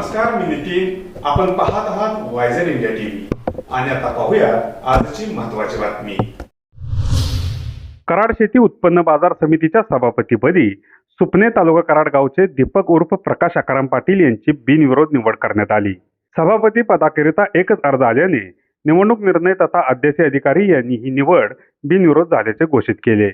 नमस्कार मी नितीन. आपण पाहत आहात वायझर इंडिया टीव्ही आणि आता पाहूया आजची महत्वाची बातमी. कराड शेती उत्पन्न बाजार समितीच्या सभापतीपदी सुपणे तालुका कराड गावचे दीपक उर्फ प्रकाश आकाराम पाटील यांची बिनविरोध निवड करण्यात आली. सभापती पदाकरिता एकच अर्ज आल्याने निवडणूक निर्णय तथा अध्यक्ष अधिकारी यांनी ही निवड बिनविरोध झाल्याचे घोषित केले.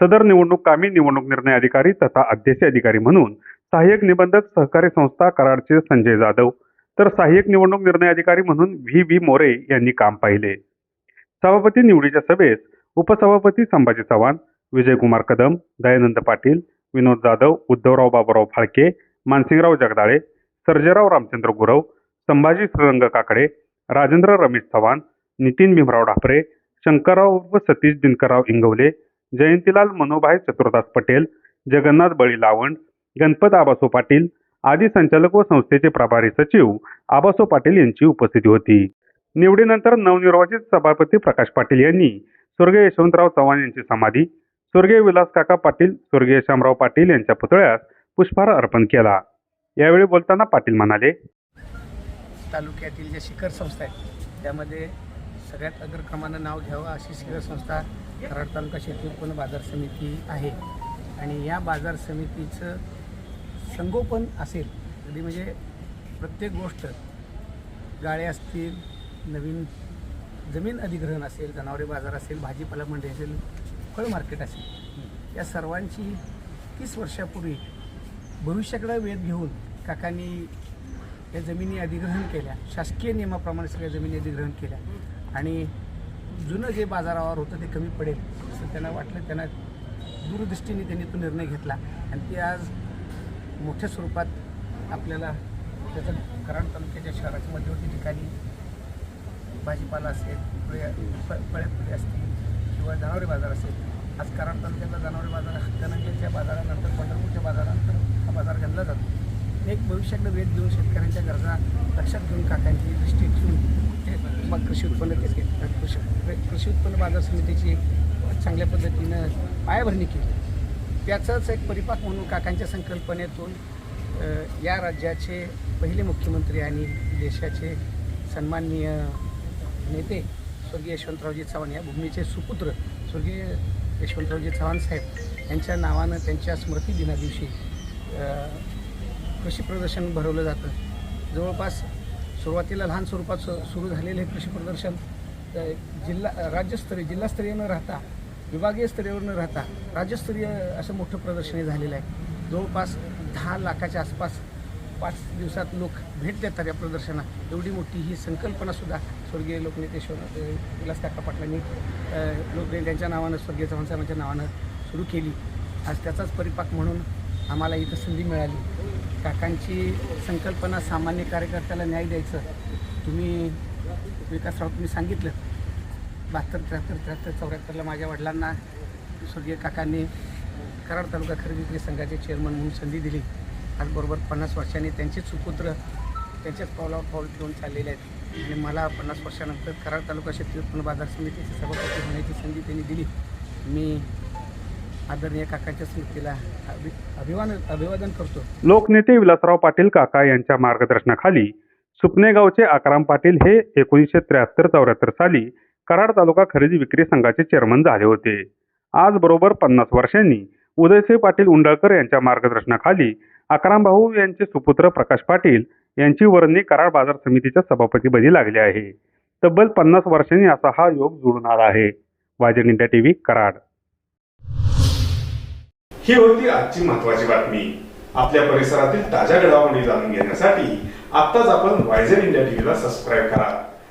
सदर निवडणूक कामी निवडणूक निर्णय अधिकारी तथा अध्यक्ष अधिकारी म्हणून सहाय्यक निबंधक सहकारी संस्था कराडचे संजय जाधव तर सहाय्यक निवडणूक निर्णय अधिकारी म्हणून व्ही व्ही मोरे यांनी काम पाहिले. सभापती निवडीच्या सभेस उपसभापती संभाजी चव्हाण विजयकुमार कदम दयानंद पाटील विनोद जाधव उद्धवराव बाबूराव फाळके मानसिंगराव जगदाळे सर्जेराव रामचंद्र गुरव संभाजी श्रीरंग काकडे राजेंद्र रमेश चव्हाण नितीन भीमराव ढापरे शंकरराव व सतीश दिनकरराव इंगवले जयंतीलाल मनोभाई चतुर्दास पटेल जगन्नाथ बळी लावंड गणपत आबासो पाटील आदी संचालक व संस्थेचे प्रभारी सचिव आबासो पाटील यांची उपस्थिती होती. निवडीनंतर नवनिर्वाचित सभापती प्रकाश पाटील यांनी स्वर्गीय यशवंतराव चव्हाण यांची समाधी स्वर्गीय विलास काका पाटील स्वर्गीय श्यामराव पाटील यांच्या पुतळ्यास पुष्पहार अर्पण केला. यावेळी बोलताना पाटील म्हणाले तालुक्यातील ज्या शिखर संस्था आहेत त्यामध्ये सगळ्यात अग्रक्रमानं नाव घ्यावं अशी शिखर संस्था कराड तालुका शेती उत्पन्न बाजार समिती आहे. आणि या बाजार समितीचं संगोपन असेल अगदी म्हणजे प्रत्येक गोष्ट गाळे असतील नवीन जमीन अधिग्रहण असेल जनावरे बाजार असेल भाजीपाला मंडी असेल फळ मार्केट असेल या सर्वांची तीस वर्षापूर्वी भविष्याकडे वेध घेऊन काकांनी या जमिनी अधिग्रहण केल्या शासकीय नियमाप्रमाणे सगळ्या जमिनी अधिग्रहण केल्या आणि जुनं जे बाजारावर होतं ते कमी पडेल असं त्यांना वाटलं त्यांना दूरदृष्टीने त्यांनी तो निर्णय घेतला. आणि ते आज मोठ्या स्वरूपात आपल्याला त्याचं कराड तालुक्याच्या शहराच्या मध्यवर्ती ठिकाणी भाजीपाला असेल फळे फ- फळे फुले असतील किंवा जनावरी बाजार असेल आज कराड तालुक्यातला जनावरी बाजार हातकणंगलेच्या बाजारानंतर पंढरपूरच्या बाजारानंतर हा बाजार गणला जातो. एक भविष्याकडे वेध घेऊन शेतकऱ्यांच्या गरजा लक्षात घेऊन काकांची दृष्टी ठेवून ते मग कृषी उत्पन्न कृषी कृषी उत्पन्न बाजार समितीची चांगल्या पद्धतीनं पायाभरणी केली. त्याचाच एक परिपाक म्हणून काकांच्या संकल्पनेतून या राज्याचे पहिले मुख्यमंत्री आणि देशाचे सन्माननीय नेते स्वर्गीय यशवंतरावजी चव्हाण या भूमीचे सुपुत्र स्वर्गीय यशवंतरावजी चव्हाण साहेब यांच्या नावानं त्यांच्या स्मृती दिनादिवशी कृषी प्रदर्शन भरवलं जातं. जवळपास सुरुवातीला लहान स्वरूपात सुरू झालेलं हे कृषी प्रदर्शन जिल्हा राज्यस्तरीय जिल्हास्तरीय न राहता विभागीय स्तरावर न राहता राज्यस्तरीय असं मोठं प्रदर्शन झालेलं आहे. जवळपास दहा लाखाच्या आसपास पाच दिवसात लोक भेट देतात या प्रदर्शनात. एवढी मोठी ही संकल्पनासुद्धा स्वर्गीय लोकनेते शो विलास काका पाटलांनी अ, लोकनेते त्यांच्या नावानं स्वर्गीय चव्हाण साहेबांच्या नावानं सुरू केली. आज त्याचाच परिपाक म्हणून आम्हाला इथं संधी मिळाली. काकांची संकल्पना सामान्य कार्यकर्त्याला न्याय द्यायचं तुम्ही विकासराव तुम्ही सांगितलं. बहात्तर त्र्याहत्तर त्र्याहत्तर चौऱ्याहत्तरला माझ्या वडिलांना स्वर्गीय काकांनी कराड तालुका खरेदी विक्री संघाचे चेअरमन म्हणून संधी दिली. आज बरोबर पन्नास वर्षांनी त्यांचे सुपुत्र त्यांच्याच पावलावर पाऊल घेऊन चाललेले आहेत. आणि मला पन्नास वर्षानंतर कराड तालुका शेती उत्पन्न बाजार समितीचे सभापती होण्याची संधी त्यांनी दिली. मी आदरणीय काकाच्या स्मृतीला अभि अभिवादन अभिवादन करतो. लोकनेते विलासराव पाटील काका यांच्या मार्गदर्शनाखाली सुपनेगावचे आकाराम पाटील हे एकोणीसशे त्र्याहत्तर चौऱ्याहत्तर साली कराड तालुका खरेदी विक्री संघाचे चेअरमन झाले होते. आज बरोबर पन्नास वर्षांनी उदयसिंह पाटील उंडळकर यांच्या मार्गदर्शनाखाली अकरामभाऊ भाऊ यांचे सुपुत्र प्रकाश पाटील यांची वर्णी कराड बाजार समितीच्या सभापतीपदी लागली आहे. तब्बल पन्नास वर्षांनी असा हा योग जुळून आला आहे. वाजन इंडिया टीव्ही कराड. ही होती आजची महत्वाची बातमी. आपल्या परिसरातील ताज्या घडामोडी जाणून घेण्यासाठी आत्ताच आपण वायझन इंडिया टीव्हीला सबस्क्राईब करा.